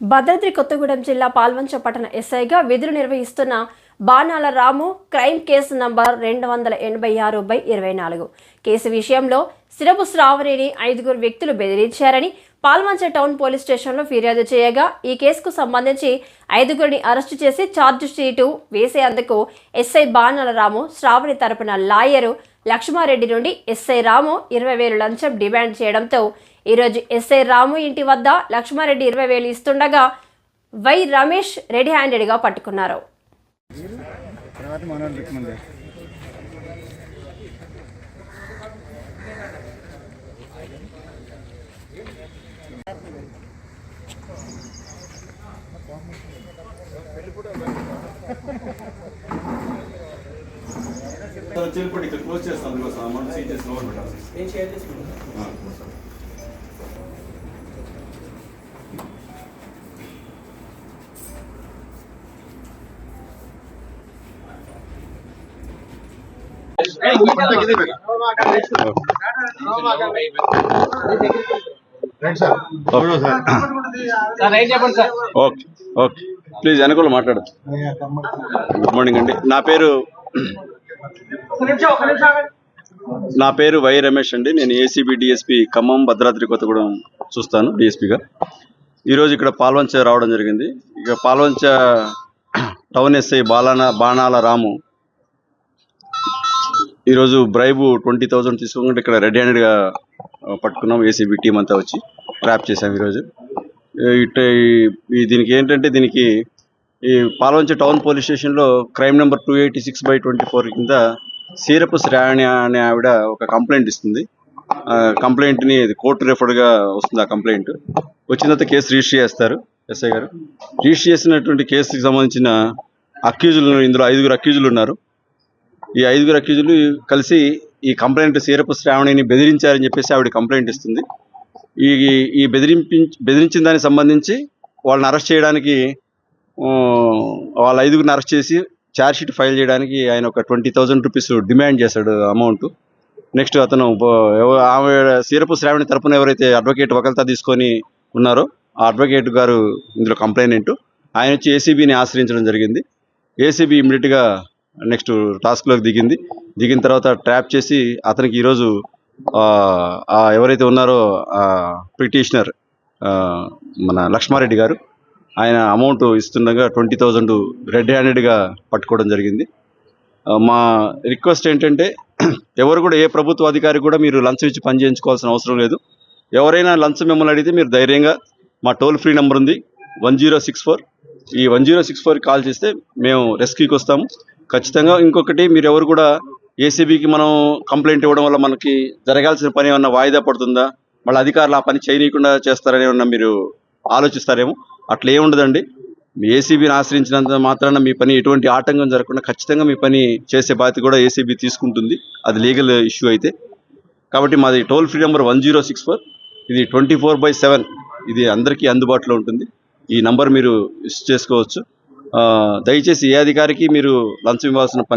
భద్రాద్రి కొత్తగూడెం జిల్లా పాల్వంచ పట్టణ ఎస్ఐగా విధులు నిర్వహిస్తున్న బాణాల రాము క్రైమ్ కేసు నంబర్ రెండు వందల ఎనభై ఆరు బై ఇరవై నాలుగు. కేసు విషయంలో సిరపు శ్రావణిని ఐదుగురు వ్యక్తులు బెదిరించారని పాల్వంచ టౌన్ పోలీస్ స్టేషన్లో ఫిర్యాదు చేయగా ఈ కేసుకు సంబంధించి ఐదుగురిని అరెస్టు చేసి ఛార్జ్ షీటు వేసేందుకు ఎస్ఐ బాణాల రాము శ్రావణి తరపున లాయరు లక్ష్మారెడ్డి నుండి ఎస్ఐ రాము ఇరవై వేలు లంచం డిమాండ్ చేయడంతో ఈరోజు ఎస్ఐ రాము ఇంటి వద్ద లక్ష్మారెడ్డి ఇరవై వేలు ఇస్తుండగా వై రమేష్ రెడీ హ్యాండెడ్గా పట్టుకున్నారు. ఇక్కడ క్లోజ్ చేస్తాం అందుకోసం అమౌంట్ సీట్ చేసి లోపల పెట్టాలి. ఓకే. ఓకే ప్లీజ్ వెనకాల మాట్లాడు. గుడ్ మార్నింగ్ అండి. నా పేరు ఒక నిమిషం ఒక నిమిషం ఆగండి. నా పేరు వై రమేష్ అండి. నేను ఏసీబీ డిఎస్పి ఖమ్మం భద్రాద్రి కొత్తగూడెం చూస్తాను డిఎస్పిగా ఈరోజు ఇక్కడ పాల్వంచ రావడం జరిగింది. ఇక పాల్వంచ టౌన్ ఎస్ఐ బాలాన బాణాల రాము ఈరోజు బ్రైబు ట్వంటీ థౌజండ్ తీసుకుంటే ఇక్కడ రెడీ హ్యాండెడ్గా పట్టుకున్నాం. ఏసీబీ టీం అంతా వచ్చి ట్రాప్ చేసాం ఈరోజు. ఇట్ ఈ దీనికి ఏంటంటే దీనికి ఈ పాల్వంచ టౌన్ పోలీస్ స్టేషన్లో crime number two eighty six by twenty four కింద సీరపు శ్రావణి అనే ఆవిడ ఒక కంప్లైంట్ ఇస్తుంది. ఆ కంప్లైంట్ని కోర్టు రిఫర్డ్గా వస్తుంది ఆ కంప్లైంట్. వచ్చిన తర్వాత కేసు రిజిస్టర్ చేస్తారు ఎస్ఐ గారు. రిజిస్టర్ చేసినటువంటి కేసుకి సంబంధించిన అక్యూజులు ఇందులో ఐదుగురు అక్యూజులు ఉన్నారు. ఈ ఐదుగురు అక్యూజులు కలిసి ఈ కంప్లైంట్ సీరపు శ్రావణిని బెదిరించారని చెప్పేసి ఆవిడ కంప్లైంట్ ఇస్తుంది. ఈ ఈ బెదిరింపి బెదిరించిన దానికి సంబంధించి వాళ్ళని అరెస్ట్ చేయడానికి వాళ్ళ ఐదుగురిని అరెస్ట్ చేసి ఛార్జ్షీట్ ఫైల్ చేయడానికి ఆయన ఒక ట్వంటీ థౌజండ్ రూపీస్ డిమాండ్ చేశాడు అమౌంట్. నెక్స్ట్ అతను ఆమె సీరపు శ్రావణి తరపున ఎవరైతే అడ్వకేట్ వకల్తా తీసుకొని ఉన్నారో ఆ అడ్వకేట్ గారు ఇందులో కంప్లైనెంట్ ఆయన వచ్చి ఏసీబీని ఆశ్రయించడం జరిగింది. ఏసీబీ ఇమ్మీడియట్గా నెక్స్ట్ టాస్క్లోకి దిగింది. దిగిన తర్వాత ట్రాప్ చేసి అతనికి ఈరోజు ఎవరైతే ఉన్నారో పిటిషనర్ మన లక్ష్మారెడ్డి గారు ఆయన అమౌంట్ ఇస్తుండగా ట్వంటీ థౌజండ్ రెడ్ హ్యాండెడ్గా పట్టుకోవడం జరిగింది. మా రిక్వెస్ట్ ఏంటంటే ఎవరు కూడా ఏ ప్రభుత్వ అధికారి కూడా మీరు లంచం ఇచ్చి పని చేయించుకోవాల్సిన అవసరం లేదు. ఎవరైనా లంచం మిమ్మల్ని అడిగితే మీరు ధైర్యంగా మా టోల్ ఫ్రీ నెంబర్ ఉంది వన్ జీరో సిక్స్ ఫోర్. ఈ వన్ జీరో సిక్స్ ఫోర్కి కాల్ చేస్తే మేము రెస్క్యూకి వస్తాము. ఖచ్చితంగా ఇంకొకటి మీరు ఎవరు కూడా ఏసీబీకి మనం కంప్లైంట్ ఇవ్వడం వల్ల మనకి జరగాల్సిన పని ఏమన్నా వాయిదా పడుతుందా? మళ్ళీ అధికారులు ఆ పని చేయనీయకుండా చేస్తారని ఏమన్నా మీరు ఆలోచిస్తారేమో? అట్లా ఏముండదండి మీ ఏసీబీని ఆశ్రయించినంత మాత్రాన మీ పని ఎటువంటి ఆటంకం జరగకుండా ఖచ్చితంగా మీ పని చేసే బాధ్యత కూడా ఏసీబీ తీసుకుంటుంది. అది లీగల్ ఇష్యూ అయితే. కాబట్టి మాది toll free number one zero six four. ఇది ట్వంటీ ఫోర్ బై సెవెన్. ఇది అందరికీ అందుబాటులో ఉంటుంది. ఈ నంబర్ మీరు యూస్ చేసుకోవచ్చు. దయచేసి ఏ అధికారికి మీరు లంచం ఇవ్వాల్సిన పని